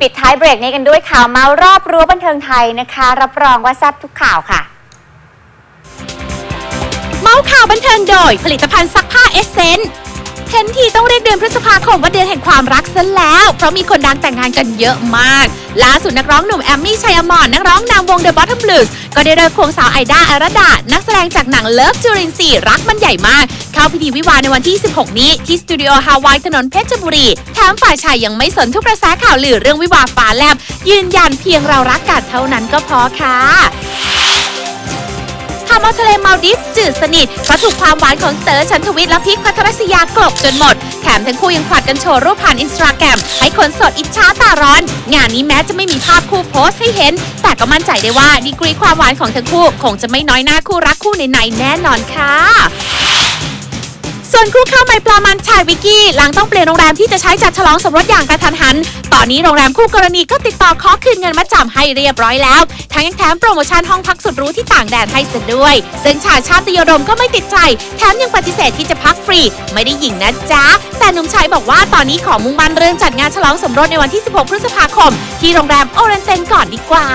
ปิดท้ายเบรกนี้กันด้วยข่าวเมารอบรั้วบันเทิงไทยนะคะ รับรองว่าแซ่บทุกข่าวค่ะ เมาส์ข่าวบันเทิงโดย ผลิตภัณฑ์ซักผ้าเอเซนเห็นทีต้องเรียกเดือนพฤษภาคมว่าเดือนแห่งความรักซะแล้ว เพราะมีคนดังแต่งงานกันเยอะมาก ล่าสุดนักร้องหนุ่มแอมมี่ชัยอมรนักร้องนำวง The Bottom Blues ก็ได้เลิกควงสาวไอด้าอารดา นักแสดงจากหนังเลิฟจูรินซีรักมันใหญ่มาก เข้าพิธีวิวาในวันที่ 16 นี้ ที่สตูดิโอฮาวายถนนเพชรบุรี แถมฝ่ายชายยังไม่สนทุกกระแสข่าวลือเรื่องวิวาฟ้าแลบ ยืนยันเพียงเรารักกันเท่านั้นก็พอค่ะทำเอาทะเลมาลดิฟส์จืดสนิทเพราะถูกความหวานของเต๋อชันทวิทย์และพิกพัทรศยากลบจนหมด แถมทั้งคู่ยังผลัดกันโชว์รูปผ่านอินสตาแกรมให้คนสดอิจฉาตาร้อน งานนี้แม้จะไม่มีภาพคู่โพสต์ให้เห็น แต่ก็มั่นใจได้ว่าดีกรีความหวานของทั้งคู่ คงจะไม่น้อยหน้าคู่รักคู่ไหนๆแน่นอนค่ะ ส่วนคู่ข้าวใหม่ปลามันชายวิกกี้ หลังต้องเปลี่ยนโรงแรมที่จะใช้จัดฉลองสมรสอย่างกระทันหัน ตอนนี้โรงแรมคู่กรณีก็ติดต่อขอคืนเงินมาจำให้เรียบร้อยแล้ว ทั้งยังแถมโปรโมชั่นห้องพักสุดหรูที่ต่างแดนให้เสร็จด้วย ซึ่งชายชาติยดมก็ไม่ติดใจ แถมยังปฏิเสธที่จะพักฟรี ไม่ได้หญิงนะจ๊ะ แต่หนุ่มชายบอกว่าตอนนี้ขอมุ่งมั่นเรื่องจัดงานฉลองสมรสในวันที่ 16 พฤษภาคม ที่โรงแรมโอเรนเตนก่อนดีกว่า